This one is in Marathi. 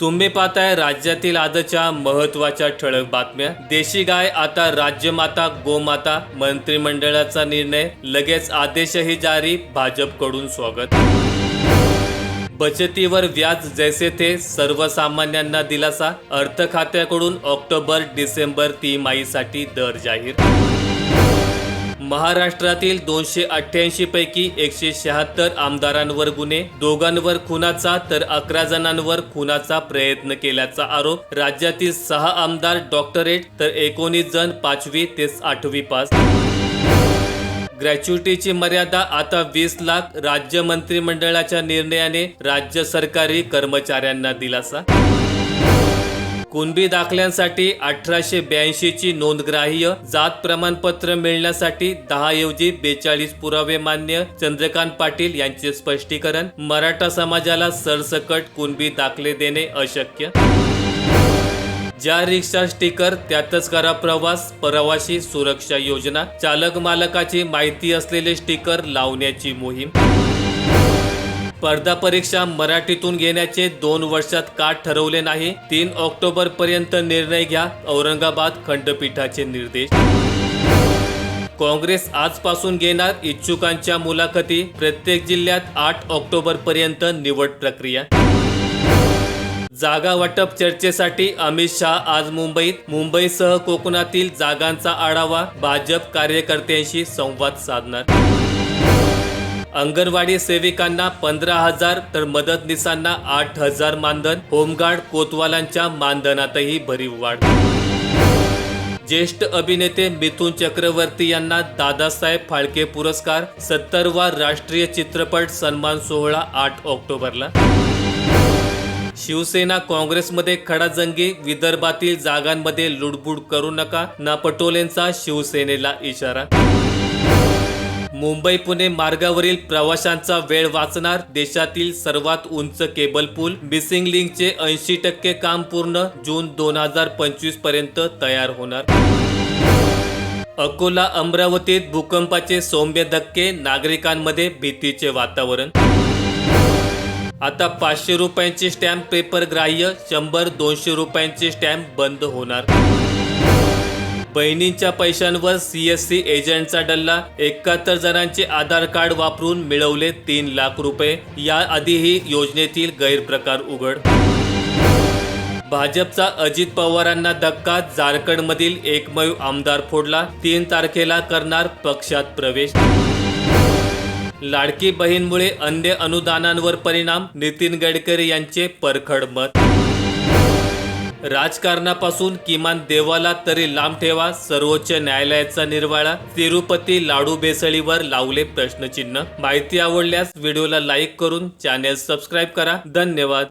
तुम्ही पाहताय राज्यातील आजच्या महत्त्वाच्या ठळक बातम्या. देशी गाय आता राज्यमाता गोमाता मंत्रिमंडळाचा निर्णय. लगेच आदेशही जारी भाजपकडून स्वागत. बचतीवर व्याज जैसे थे सर्वसामान्यांना दिलासा. अर्थ खात्याकडून ऑक्टोबर डिसेंबर तिमाहीसाठी दर जाहीर. महाराष्ट्रातील दोनशे अठ्ठ्याऐंशी पैकी एकशे शहात्तर आमदारांवर गुन्हे दोघांवर खुनाचा तर अकरा जणांवर खुनाचा प्रयत्न केल्याचा आरोप. राज्यातील सहा आमदार डॉक्टरेट तर एकोणीस जण पाचवी ते आठवी पास. ग्रॅच्युटीची मर्यादा आता वीस लाख राज्य मंत्रिमंडळाच्या निर्णयाने राज्य सरकारी कर्मचाऱ्यांना दिलासा. कुणबी दाखल्यांसाठी अठराशे ब्याऐंशीची नोंदग्राह्य जात प्रमाणपत्र मिळण्यासाठी दहा ऐवजी बेचाळीस पुरावे मान्य चंद्रकांत पाटील यांचे स्पष्टीकरण मराठा समाजाला सरसकट कुणबी दाखले देणे अशक्य. ज्या रिक्षा स्टिकर त्यातच करा प्रवास प्रवासी सुरक्षा योजना चालक मालकाची माहिती असलेले स्टिकर लावण्याची मोहीम. स्पर्धा परीक्षा मराठीतून घेण्याचे दोन वर्षात का ठरवले नाही. तीन ऑक्टोबर पर्यंत निर्णय घ्या औरंगाबाद खंडपीठाचे निर्देश. काँग्रेस आजपासून घेणार इच्छुकांच्या मुलाखती. प्रत्येक जिल्ह्यात आठ ऑक्टोबर पर्यंत निवड प्रक्रिया. जागा वाटप चर्चेसाठी अमित शहा आज मुंबईत. मुंबईसह कोकणातील जागांचा आढावा. भाजप कार्यकर्त्यांशी संवाद साधणार. अंगणवाडी सेविकांना पंधरा हजार तर मदतनीसांना आठ हजार मानधन होमगार्ड कोतवालांच्या मानधनातही भरीव वाढ. ज्येष्ठ अभिनेते मिथुन चक्रवर्ती यांना दादासाहेब फाळके पुरस्कार सत्तरवा राष्ट्रीय चित्रपट सन्मान सोहळा आठ ऑक्टोबरला. शिवसेना काँग्रेसमध्ये खडाजंगी विदर्भातील जागांमध्ये लुडबुड करू नका ना पटोलेंचा शिवसेनेला इशारा. मुंबई पुणे मार्गावरील प्रवाशांचा वेळ वाचणार देशातील सर्वात उंच केबल पूल. मिसिंग लिंकचे ऐंशी टक्के काम पूर्ण जून दोन हजार पंचवीसपर्यंत तयार होणार. अकोला अमरावतीत भूकंपाचे सौम्य धक्के नागरिकांमध्ये भीतीचे वातावरण. आता पाचशे रुपयांचे स्टॅम्प पेपर ग्राह्य शंभर दोनशे रुपयांचे स्टॅम्प बंद होणार. बहिणींच्या पैशांवर सीएससी एजंटचा डल्ला एकाहत्तर जणांचे आधार कार्ड वापरून मिळवले तीन लाख रुपये. याआधीही योजनेतील गैरप्रकार उघड. भाजपचा अजित पवारांना धक्का झारखंडमधील एकमेव आमदार फोडला तीन तारखेला करणार पक्षात प्रवेश. लाडकी बहीणमुळे अन्य अनुदानांवर परिणाम नितीन गडकरी यांचे परखड मत. राजकारणापासून किमान देवाला तरी लांब ठेवा सर्वोच्च न्यायालयाचा निर्वाळा. तिरुपती लाडू बेसळीवर लावले प्रश्नचिन्ह. माहिती आवडल्यास व्हिडिओला लाईक करून चॅनेल सबस्क्राईब करा. धन्यवाद.